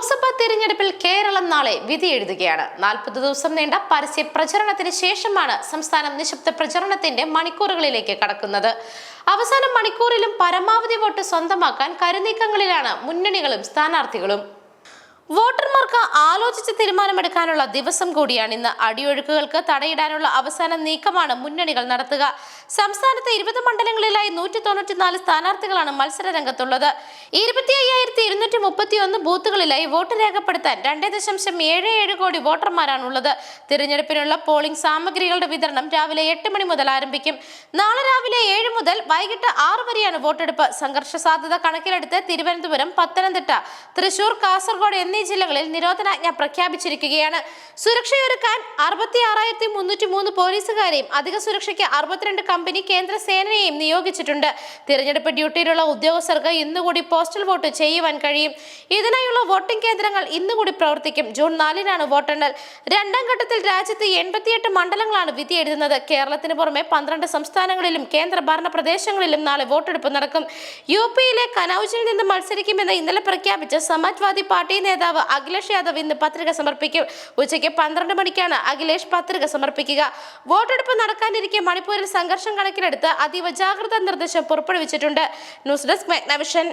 ലോക്സഭാ തെരഞ്ഞെടുപ്പിൽ കേരളം നാളെ വിധി എഴുതുകയാണ് നാൽപ്പത് ദിവസം നീണ്ട പരസ്യ പ്രചരണത്തിന് ശേഷമാണ് സംസ്ഥാനം നിശബ്ദ പ്രചരണത്തിന്റെ മണിക്കൂറുകളിലേക്ക് കടക്കുന്നത്. അവസാന മണിക്കൂറിലും പരമാവധി വോട്ട് സ്വന്തമാക്കാൻ കരുനീക്കങ്ങളിലാണ് മുന്നണികളും സ്ഥാനാർത്ഥികളും. വോട്ടർമാർക്ക് ആലോചിച്ച് തീരുമാനമെടുക്കാനുള്ള ദിവസം കൂടിയാണ് ഇന്ന്. അടിയൊഴുക്കുകൾക്ക് തടയിടാനുള്ള അവസാന നീക്കമാണ് മുന്നണികൾ നടത്തുക. സംസ്ഥാനത്തെ ഇരുപത് മണ്ഡലങ്ങളിലായി നൂറ്റി തൊണ്ണൂറ്റിനാല് സ്ഥാനാർത്ഥികളാണ് മത്സര രംഗത്തുള്ളത് ഇരുപത്തി അയ്യായിരത്തി ഇരുന്നൂറ്റി മുപ്പത്തി ഒന്ന് ബൂത്തുകളിലായി വോട്ട് രേഖപ്പെടുത്താൻ രണ്ടേ ദശാംശം ഏഴ് ഏഴ് കോടി വോട്ടർമാരാണുള്ളത്. തിരഞ്ഞെടുപ്പിനുള്ള പോളിംഗ് സാമഗ്രികളുടെ വിതരണം രാവിലെ എട്ട് മണി മുതൽ ആരംഭിക്കും. നാളെ രാവിലെ ഏഴ് മുതൽ വൈകിട്ട് ആറ് വരെയാണ് വോട്ടെടുപ്പ്. സംഘർഷ സാധ്യത കണക്കിലെടുത്ത് തിരുവനന്തപുരം പത്തനംതിട്ട തൃശൂർ കാസർഗോഡ് എന്നീ ജില്ലകളിൽ നിരോധനാജ്ഞ പ്രഖ്യാപിച്ചിരിക്കുകയാണ്. സുരക്ഷയൊരുക്കാൻ അറുപത്തി ആറായിരത്തി മുന്നൂറ്റി മൂന്ന് പോലീസുകാരെയും അധിക സുരക്ഷയ്ക്ക് അറുപത്തിരണ്ട് കമ്പനി കേന്ദ്ര സേനയെയും നിയോഗിച്ചിട്ടുണ്ട്. തിരഞ്ഞെടുപ്പ് ഡ്യൂട്ടിയിലുള്ള ഉദ്യോഗസ്ഥർക്ക് ഇന്നുകൂടി പോസ്റ്റൽ വോട്ട് ചെയ്യുവാൻ കഴിയും. ഇതിനായുള്ള വോട്ടിംഗ് കേന്ദ്രങ്ങൾ ഇന്നുകൂടി പ്രവർത്തിക്കും. ജൂൺ നാലിനാണ് വോട്ടെണ്ണൽ. രണ്ടാം ഘട്ടത്തിൽ രാജ്യത്ത് എൺപത്തിയെട്ട് മണ്ഡലങ്ങളാണ് വിധി എഴുതുന്നത്. കേരളത്തിന് പുറമെ പന്ത്രണ്ട് സംസ്ഥാനങ്ങളിലും കേന്ദ്ര ഭരണ പ്രദേശങ്ങളിലും നാളെ വോട്ടെടുപ്പ് നടക്കും. യു പിയിലെ കനൌജിൽ നിന്ന് മത്സരിക്കുമെന്ന് ഇന്നലെ പ്രഖ്യാപിച്ച സമാജ്വാദി പാർട്ടി നേതാവ് അഖിലേഷ് യാദവ് ഇന്ന് പത്രിക സമർപ്പിക്കും. ഉച്ചയ്ക്ക് പന്ത്രണ്ട് മണിക്കാണ് അഖിലേഷ് പത്രിക സമർപ്പിക്കുക. വോട്ടെടുപ്പ് നടക്കാനിരിക്കെ മണിപ്പൂരിൽ സംഘർഷം കണക്കിലെടുത്ത് അതീവ ജാഗ്രതാ നിർദ്ദേശം പുറപ്പെടുവിച്ചിട്ടുണ്ട്. News desk മെഗ്നവിഷൻ.